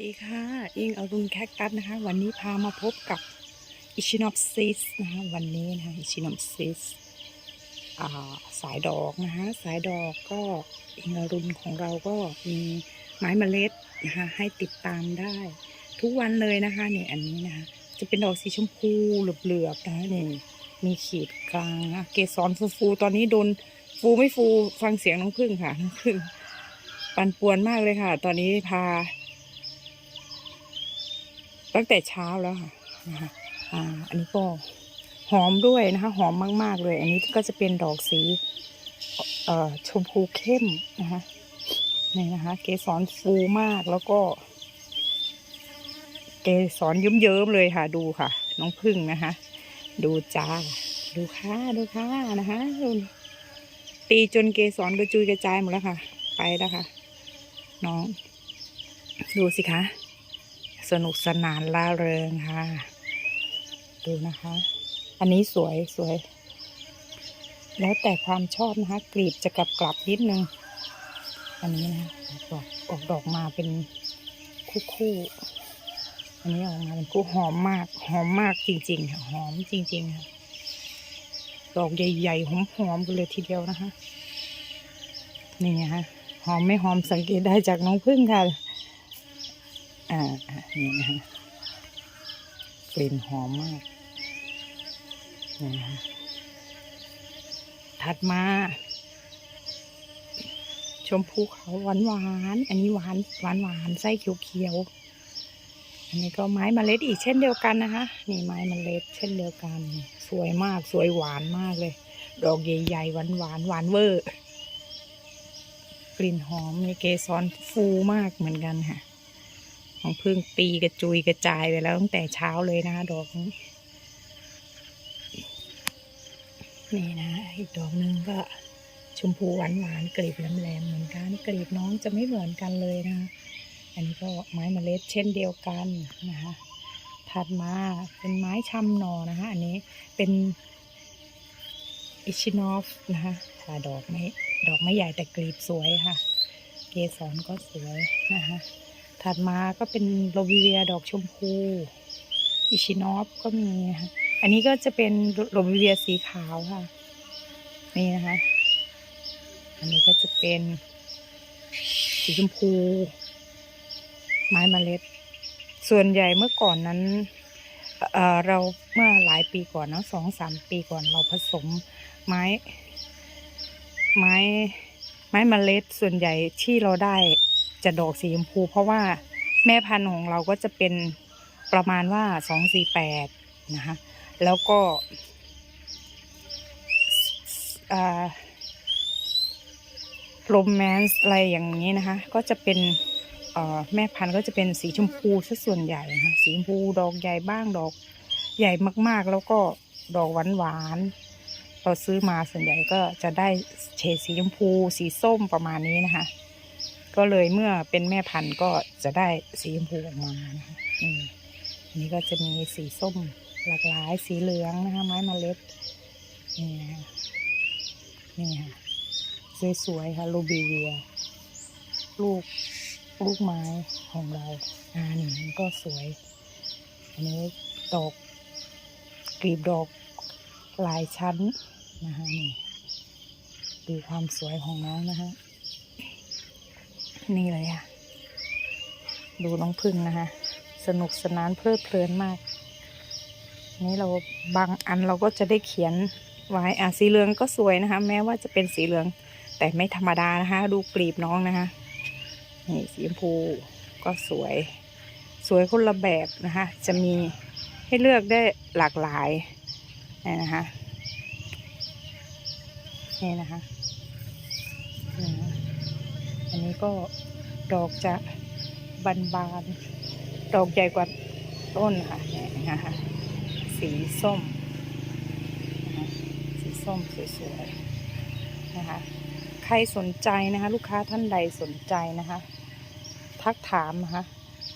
สวัสดีค่ะอิงอรุณแคคตัสนะคะ วันนี้พามาพบกับอิชินอปซิสนะคะวันนี้นะคะอิชินอปซิสสายดอกนะคะสายดอกก็อิงอรุณของเราก็มีไม้เมล็ดนะคะให้ติดตามได้ ทุกวันเลยนะคะเนี่ยอันนี้นะคะจะเป็นดอกสีชมพูเหลือบๆนะคะนี่มีขีดกลางนะเกสรฟูๆตอนนี้โดนฟูไม่ฟูฟังเสียงน้องพึ่งค่ะน้องพึ่งปันป่วนมากเลยค่ะ ตอนนี้พา ตั้งแต่เช้าแล้วค่ะนะคะอ่าอันนี้ก็หอมด้วยนะคะหอมมาก ๆ เลย อันนี้ก็จะเป็นดอกสีเอ่อชมพูเข้มนะคะนี่นะคะ เกสรฟูมากแล้วก็ เกสรเยิ้มๆเลยค่ะ ดูค่ะ น้องพึ่งนะคะ ดูจ้า ดูค่ะดูค่ะนะคะตีจนเกสรกระจุยกระจายหมดแล้วค่ะ ไปแล้วค่ะ น้อง ดูสิคะ สนุกสนานล่าเริงค่ะ ดูนะคะ อันนี้สวยสวย แล้วแต่ความชอบนะคะกลีบจะกลับกลับนิดนึง อันนี้นะออกดอกออกดอกมาเป็นคู่คู่อันนี้ออกมาเป็นคู่หอมมาก หอมมากจริงๆค่ะหอมจริง ๆ ค่ะ ดอกใหญ่ๆหอมๆกันเลยทีเดียวนะคะ นี่ไงฮะหอมไม่หอมสังเกตได้จากน้องพึ่งค่ะ อ่าอ่านี่นะฮะกลิ่นหอมมากนะฮะถัดมา ชมพูเขาหวานหวานอันนี้หวานหวานหวานไส้เขียวเขียวอันนี้ก็ไม้เมล็ดอีกเช่นเดียวกันนะคะ นี่ไม้เมล็ดเช่นเดียวกัน สวยมากสวยหวานมากเลย ดอกใหญ่ๆหวานหวานหวานเวอร์ กลิ่นหอมมีเกสรฟูมากเหมือนกันค่ะ ของพึ่งปีกระจุยกระจายไปแล้วตั้งแต่เช้าเลยนะคะดอกนี้นี่นะอีกดอกหนึ่งก็ชมพูหวานหวานกลีบแหลมๆเหมือนกันกลีบน้องจะไม่เหมือนกันเลยนะคะอันนี้ก็ไม้เมล็ดเช่นเดียวกันนะคะถัดมาเป็นไม้ชำหนอนะคะ อันนี้เป็นอิชินอฟนะคะค่ะดอกไม่ดอกไม่ใหญ่แต่กลีบสวยค่ะ เกสรก็สวยนะคะ ถัดมาก็เป็นโรบิเวียดอกชมพู อิชินอฟก็มีนะคะอันนี้ก็จะเป็นโรบิเวียสีขาวค่ะ นี่นะคะ อันนี้ก็จะเป็นสีชมพู ไม้มเมล็ด ส่วนใหญ่เมื่อก่อนนั้นเเราเมื่อหลายปีก่อนนะสองสามปีก่อนเราผสมไม้ ไม้ ไม้มเมล็ดส่วนใหญ่ที่เราได้ จะดอกสีชมพูเพราะว่าแม่พันธุ์ของเราก็จะเป็นประมาณว่าสองสี่แปดนะคะแล้วก็อ่าโรแมนส์อะไรอย่างนี้นะคะ ก็จะเป็นแม่พันธุ์ก็จะเป็นสีชมพูซะส่วนใหญ่นะคะสีชมพูดอกใหญ่บ้างดอกใหญ่มากๆ แล้วก็ดอกหวานๆเราซื้อมาส่วนใหญ่ก็จะได้เฉดสีชมพู สีส้มประมาณนี้นะคะ ก็เลยเมื่อเป็นแม่พันธุ์ก็จะได้สีชมพูออกมานะคะนนี้ก็จะมีสีส้มหลากหลายสีเหลืองนะคะไม้เมล็ดนี่นะคะนี่ค่ะสวยๆค่ะรูบิเวีย ลูกลูกไม้ของเราอ่านี่มันก็สวย อันนี้ดอกกลีบดอกหลายชั้นนะคะนี่ดูความสวยของน้องนะคะ นี่เลยค่ะ ดูน้องพึ่งนะคะ สนุกสนานเพลิดเพลินมาก นี่เราบางอันเราก็จะได้เขียนไว้อะสีเหลืองก็สวยนะคะ แม้ว่าจะเป็นสีเหลือง แต่ไม่ธรรมดานะคะ ดูกลีบน้องนะคะ นี่สีชมพูก็สวย สวยคนละแบบนะคะ จะมีให้เลือกได้หลากหลายนี่นะคะนี่นะคะนี่นะ อันนี้ก็ดอกจะบานๆดอกใหญ่กว่าต้นค่ะนี่นะคะสีส้มนะคะสีส้มสวยๆนะคะ ใครสนใจนะคะ ลูกค้าท่านใดสนใจนะคะ ทักถามนะคะ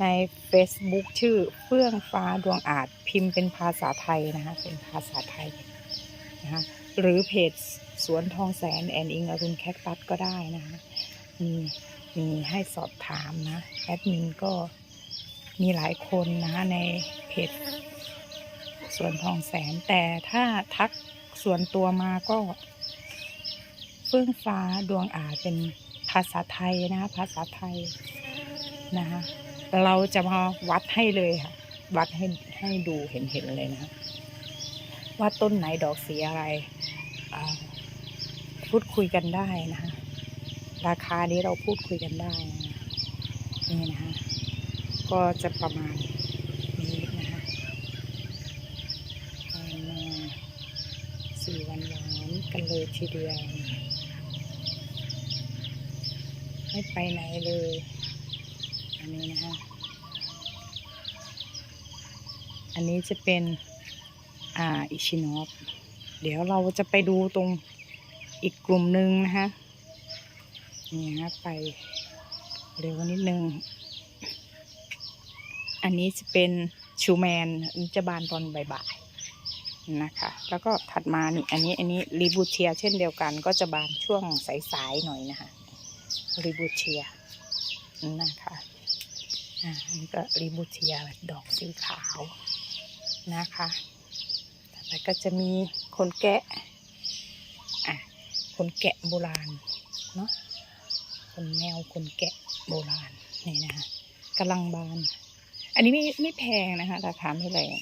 ใน Facebook ชื่อเฟื่องฟ้าดวงอาจพิมพ์เป็นภาษาไทยนะคะ เป็นภาษาไทยนะคะหรือเพจสวนทองแสนแอนอิงอรุณแคคตัสก็ได้นะคะ มีมีให้สอบถามนะ แอดมินก็มีหลายคนนะคะในเพจสวนทองแสนแต่ถ้าทักส่วนตัวมาก็เฟื่องฟ้าดวงอาจเป็นภาษาไทยนะคะภาษาไทยนะคะเราจะมาวัดให้เลยค่ะ วัดให้ให้ดูเห็นเห็นเลยนะ ว่าต้นไหนดอกสีอะไรพูดคุยกันได้นะคะ ราคานี้เราพูดคุยกันได้นะนี่นะคะก็จะประมาณนี้นะคะผ่านมาสี่วันหวานกันเลยทีเดียวไม่ไปไหนเลย อันนี้นะคะอันนี้จะเป็นอ่าอิชิโนฟเดี๋ยวเราจะไปดูตรงอีกกลุ่มหนึ่งนะคะ นี่ฮะไปเร็วนิดนึง อันนี้จะเป็นชูแมนจะบานตอนบ่ายๆนะคะ แล้วก็ถัดมานี่อันนี้อันนี้รีบูเทียเช่นเดียวกัน ก็จะบานช่วงสายๆหน่อยนะคะรีบูเทียนะคะอันนี้ก็รีบูเทียดอกสีขาวนะคะต่อไปก็จะมีคนแกะอะคนแกะโบราณเนาะ นแมวคนแกะโบราณนี่นะคะกำลังบาน อันนี้ไม่ไม่แพงนะคะราคาไม่แรง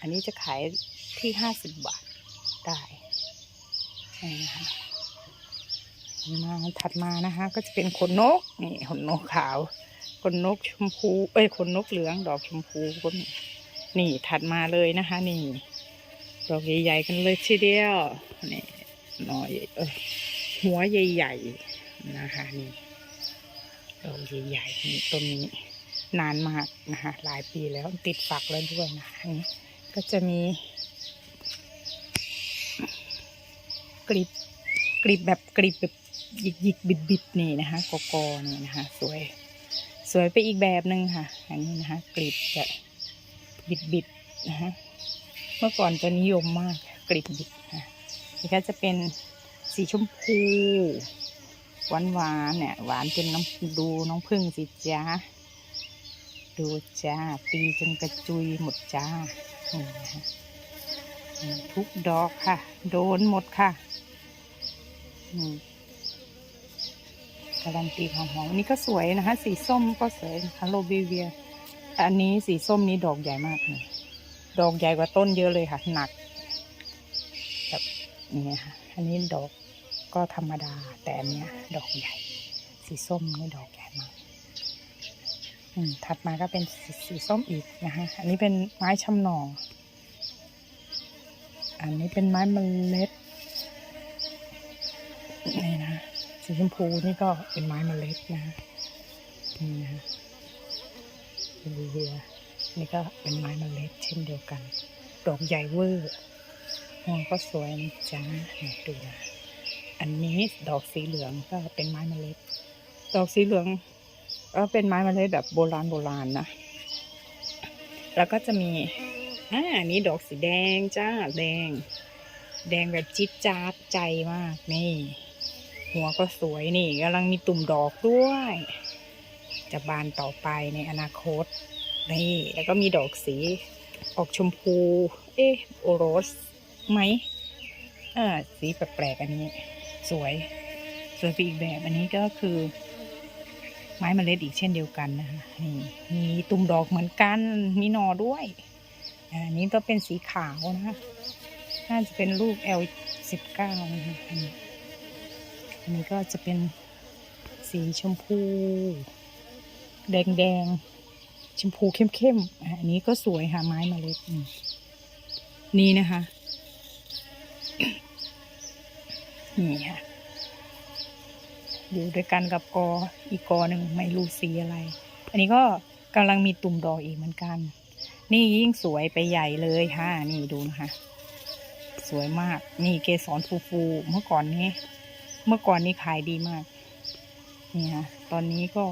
อันนี้จะขายที่ห้าสิบบาทได้นี่นะคะมาถัดมานะคะ ก็จะเป็นขนนกนี่ขนนกขาว ขนนกชมพู เอ้ยขนนกเหลือง ดอกชมพูก็มีนี่ถัดมาเลยนะคะ นี่ดอกใหญ่ๆกันเลยทีเดียวนี่หน่อยเออหัวใหญ่ๆ นะคะนี่ดอกใหญ่ๆนี่ต้นนี้นานมากนะคะหลายปีแล้วติดฝักแล้วด้วยนะคะนี่ก็จะมีกลีบกลีบแบบกลีบแบบหยิกหยิกบิดบิดนี่นะคะกอกอนี่นะคะ สวย สวยไปอีกแบบหนึ่งค่ะ อันนี้นะคะกลีบจะบิดบิดๆนะคะเมื่อก่อนจะนิยมมากกลีบบิดนะนี่ก็จะเป็นสีชมพู หวานหวานๆเนี่ย หวานจนน้ำดูน้องพึ่งสิจ้าดูจ้า ตีจนกระจุยหมดจ้าทุกดอกค่ะ โดนหมดค่ะอืมการันตีความหอมอันนี้ก็สวยนะคะ สีส้มก็สวยฮัลโลบีเวีย อันนี้สีส้มนี้ดอกใหญ่มากเลยดอกใหญ่กว่าต้นเยอะเลยค่ะ หนักแบบนี้ค่ะ อันนี้ดอก ก็ธรรมดา แต่อันเนี้ย ดอกใหญ่ สีส้มนี่ดอกใหญ่มากอืมถัดมาก็เป็นสีสีส้มอีกนะคะอันนี้เป็นไม้ชำหนอง อันนี้เป็นไม้เมล็ด นี่นะ สีชมพูนี่ก็เป็นไม้เมล็ดนะนี่นะเรียนี่ก็เป็นไม้เมล็ดเช่นเดียวกัน ดอกใหญ่เวอร์หัวก็สวยจ้าเนี่ยดูนะ อันนี้ดอกสีเหลืองก็เป็นไม้เมล็ด ดอกสีเหลืองก็เป็นไม้เมล็ดแบบโบราณโบราณนะ แล้วก็จะมีอ่าอันนี้ดอกสีแดงจ้าแดง แดงแบบจิ๊ดจ๊าดใจมากนี่ หัวก็สวยนี่กำลังมีตุ่มดอกด้วย จะบานต่อไปในอนาคตนี่แล้วก็มีดอกสีออกชมพู เอ๊ะโอโรสไหมอ่าสีแปลกๆอันนี้ สวย สวยไปอีกแบบอันนี้ก็คือ ไม้เมล็ดอีกเช่นเดียวกันนะคะนี่มีตุ่มดอกเหมือนกัน มีหนอด้วยอันนี้ก็เป็นสีขาวนะคะน่าจะเป็นลูก L สิบเก้านะคะอันนี้ก็จะเป็นสีชมพู แดงๆชมพูเข้มๆอะอันนี้ก็สวยค่ะไม้เมล็ดนี่นะคะ นี่ค่ะ อยู่ด้วยกันกับกออีกกอหนึ่งไม่รู้สีอะไร อันนี้ก็กำลังมีตุ่มดอกอีกเหมือนกัน นี่ยิ่งสวยไปใหญ่เลยค่ะ นี่ดูนะคะ สวยมาก นี่เกสรฟูๆเมื่อก่อนนี้ เมื่อก่อนนี้ขายดีมาก นี่ค่ะ ตอนนี้ก็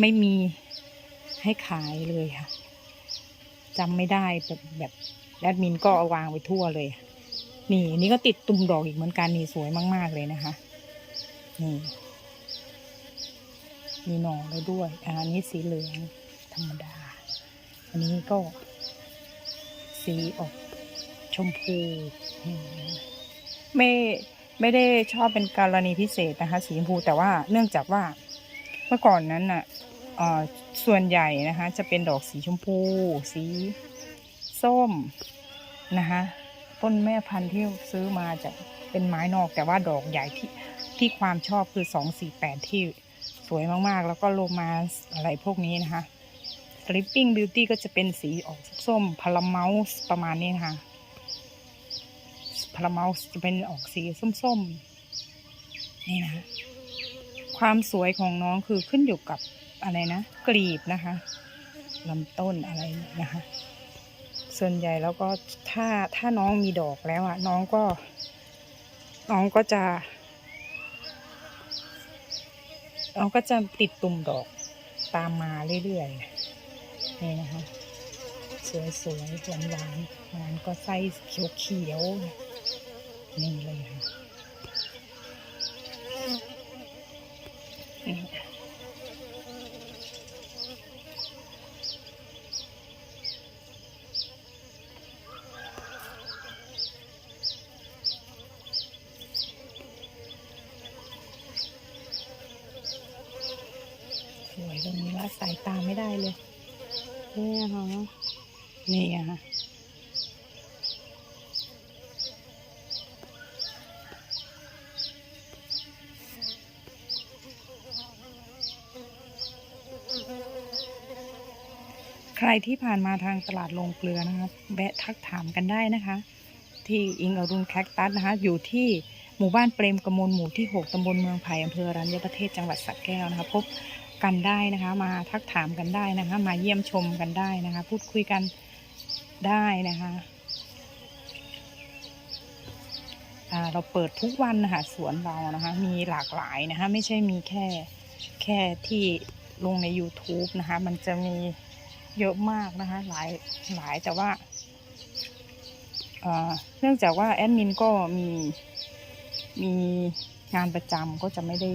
ไม่มีให้ขายเลยค่ะจำไม่ได้แบบแบบแอดมินก็เอาวางไว้ทั่วเลยนี่อั นี่นี่ก็ติดตุ่มดอกอีกเหมือนกันนี่สวยมาก ๆ เลยนะคะ นี่มีหน่อแล้วด้วย อันนี้สีเหลืองธรรมดา อันนี้ก็ สีออกชมพูมไม่ไม่ได้ชอบเป็นกรณีพิเศษนะคะ สีชมพูแต่ว่าเนื่องจากว่าเมื่อก่อนนั้นน่ะเอ่อส่วนใหญ่นะคะ จะเป็นดอกสีชมพู สีส้มนะคะ ต้นแม่พันธุ์ที่ซื้อมาจะเป็นไม้นอกแต่ว่าดอกใหญ่ที่ที่ความชอบคือสองสี่แปดที่สวยมากๆ แล้วก็โลมาอะไรพวกนี้นะคะ Sleeping Beauty ก็จะเป็นสีออกส้มพาราเมลส์ประมาณนี้นะคะพาราเมลส์จะเป็นออกสีส้มๆ นี่นะคะความสวยของน้องคือขึ้นอยู่กับอะไรนะ กลีบนะคะลำต้นอะไรนะคะ ส่วนใหญ่แล้วก็ถ้าถ้าน้องมีดอกแล้วอะน้องก็ น้องก็จะ น้องก็จะติดตุ่มดอกตามมาเรื่อยๆนี่นะคะ สวยๆหวานหวานๆหวานก็ไส้เขียวๆนี่เลยค่ะนี่สวยตรงนี้ละสายตาไม่ได้ เลยนี่นะคะนี่อะค่ะใครที่ผ่านมาทางตลาดโรงเกลือนะคะแวะทักถามกันได้นะคะ ที่อิงอรุณแคคตัสนะคะ อยู่ที่หมู่บ้านเปรมกมลหมู่ที่ 6 ตำบลเมืองไผ่อำเภออรัญญประเทศจังหวัดสระแก้วนะคะ พบ กันได้นะคะ มาทักถามกันได้นะคะ มาเยี่ยมชมกันได้นะคะ พูดคุยกันได้นะคะเราเปิดทุกวันนะคะสวนเรานะคะ มีหลากหลายนะคะ ไม่ใช่มีแค่แค่ที่ลงใน YouTube นะคะ มันจะมีเยอะมากนะคะ หลายหลายแต่ว่าเนื่องจากว่าแอดมินก็มีมีงานประจำก็จะไม่ได้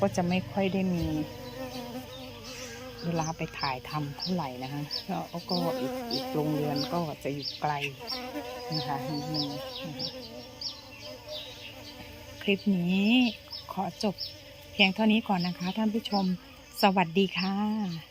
ก็จะไม่ค่อยได้มี เวลาไปถ่ายทำเท่าไหร่นะคะแล้วก็อีกอีกโรงเรือนก็จะอยู่ไกลนะคะนิดนึงนะคะคลิปนี้ขอจบเพียงเท่านี้ก่อนนะคะท่านผู้ชม สวัสดีค่ะ